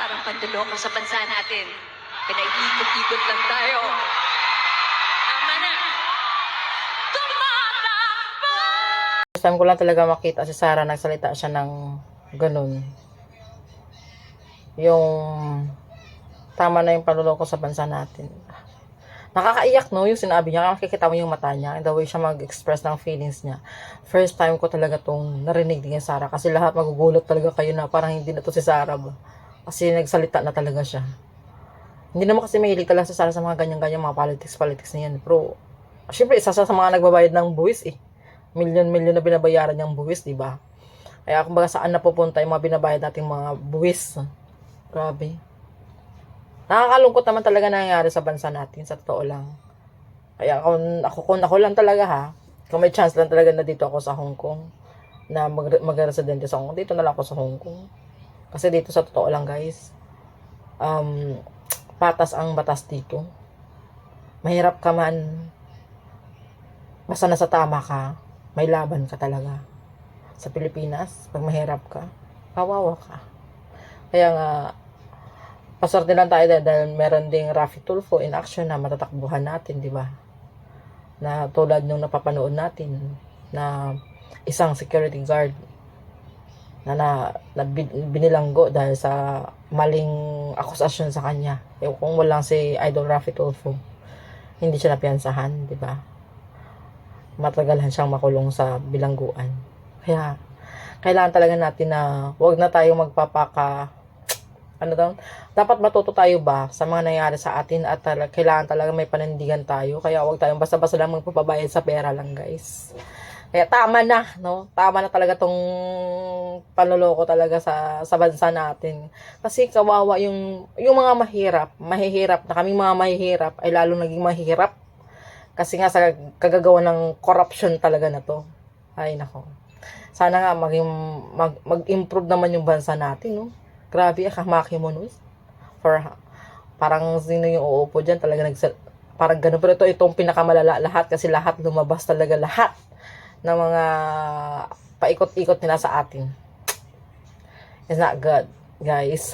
Parang panduloko sa bansa natin. Pinaiikot-ikot lang tayo. Tama na! Tumatakbo! First time ko lang talaga makita si Sarah nagsalita siya ng ganun. Yung tama na yung panluloko sa bansa natin. Nakakaiyak no, yung sinabi niya. Makikita mo yung mata niya and the way siya mag-express ng feelings niya. First time ko talaga tong narinig din yung Sarah kasi lahat magugulat talaga kayo na parang hindi na to si Sarah ba. Kasi nagsalita na talaga siya. Hindi naman kasi mahilig talaga si Sarah sa mga ganyan-ganyan mga politics-politics na yan. Pero, syempre isa sa mga nagbabayad ng buwis eh milyon-milyon na binabayaran niyang buwis, di ba? Kaya kumbaga saan napupunta yung mga binabayad nating mga buwis. Grabe. Nakakalungkot naman talaga nangyayari sa bansa natin, sa totoo lang. Kaya kung ako, kung ako lang talaga ha, kung may chance lang talaga na dito ako sa Hong Kong, na mag, mag-residente sa Hong Kong, dito na lang ako sa Hong Kong. Kasi dito sa totoo lang guys, um, patas ang batas dito. Mahirap ka man, basta nasa tama ka, may laban ka talaga. Sa Pilipinas, pag mahirap ka, kawawa ka. Kaya nga, paswerte lang tayo dahil, meron ding Rafi Tulfo in action na matatakbuhan natin, di ba? Na tulad nung napapanood natin na isang security guard na, na, na bin- binilanggo dahil sa maling akusasyon sa kanya. Eh, kung walang si Idol Rafi Tulfo, hindi siya napiyansahan, di ba? matagalan siyang makulong sa bilangguan. Kaya, kailangan talaga natin na wag na tayo magpapaka ano daw, dapat matuto tayo ba sa mga nangyari sa atin at tala, kailangan talaga may panindigan tayo. Kaya wag tayong basta-basta lang magpapabayad sa pera lang, guys. Kaya tama na, no? Tama na talaga tong panloloko talaga sa sa bansa natin. Kasi kawawa yung yung mga mahirap, mahihirap na kaming mga mahihirap ay lalo naging mahirap kasi nga sa kagagawa ng corruption talaga na to. Ay nako. Sana nga maging mag, mag-improve naman yung bansa natin, no? Grabe, akamaki mo, no? For parang sino yung uupo diyan talaga nag parang ganun pero ito itong pinakamalala lahat kasi lahat lumabas talaga lahat ng mga paikot-ikot nila sa atin. It's not good, guys.